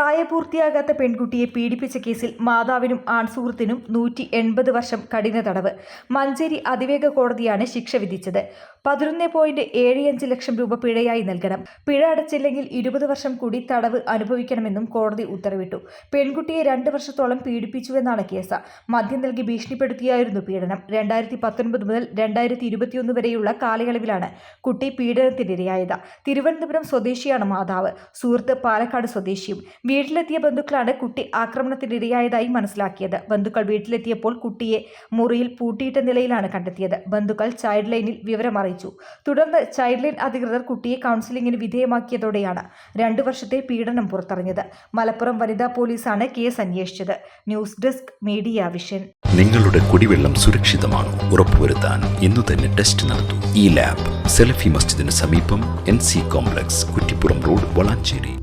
പ്രായപൂർത്തിയാകാത്ത പെൺകുട്ടിയെ പീഡിപ്പിച്ച കേസിൽ മാതാവിനും ആൺസുഹൃത്തിനും നൂറ്റി എൺപത് വർഷം കഠിന തടവ്. മഞ്ചേരി അതിവേഗ കോടതിയാണ് ശിക്ഷ വിധിച്ചത്. പതിനൊന്ന് പോയിന്റ് ഏഴ് അഞ്ച് ലക്ഷം രൂപ പിഴയായി നൽകണം. പിഴ അടച്ചില്ലെങ്കിൽ ഇരുപത് വർഷം കൂടി തടവ് അനുഭവിക്കണമെന്നും കോടതി ഉത്തരവിട്ടു. പെൺകുട്ടിയെ രണ്ട് വർഷത്തോളം പീഡിപ്പിച്ചുവെന്നാണ് കേസ്. മദ്യം നൽകി ഭീഷണിപ്പെടുത്തിയായിരുന്നു പീഡനം. രണ്ടായിരത്തി പത്തൊൻപത് മുതൽ രണ്ടായിരത്തി ഇരുപത്തിയൊന്ന് വരെയുള്ള കാലയളവിലാണ് കുട്ടി പീഡനത്തിനിരയായത്. തിരുവനന്തപുരം സ്വദേശിയാണ് മാതാവ്. സുഹൃത്ത് പാലക്കാട് സ്വദേശിയും വീട്ടിലെത്തിയ ബന്ധുക്കളാണ് കുട്ടി ആക്രമണത്തിനിരയായതായി മനസ്സിലാക്കിയത്. ബന്ധുക്കൾ വീട്ടിലെത്തിയപ്പോൾ കുട്ടിയെ മുറിയിൽ പൂട്ടിയിട്ട നിലയിലാണ് കണ്ടെത്തിയത്. ബന്ധുക്കൾ ചൈൽഡ് ലൈനിൽ വിവരം അറിയിച്ചു. തുടർന്ന് ചൈൽഡ് ലൈൻ അധികൃതർ കുട്ടിയെ കൗൺസിലിംഗിന് വിധേയമാക്കിയതോടെയാണ് രണ്ടു വർഷത്തെ പീഡനം പുറത്തറിഞ്ഞത് മലപ്പുറം വനിതാ പോലീസാണ് കേസ് അന്വേഷിച്ചത്. News desk media vision. നിങ്ങളുടെ കുടിവെള്ളം സുരക്ഷിതമാണോ? ഉറപ്പുവരുത്താൻ ഇന്നു തന്നെ ടെസ്റ്റ് നടത്തൂ. ഈ ലാബ് സെലഫി മസ്ജിദിന് സമീപം N C complex Kuttippuram road Valanchery.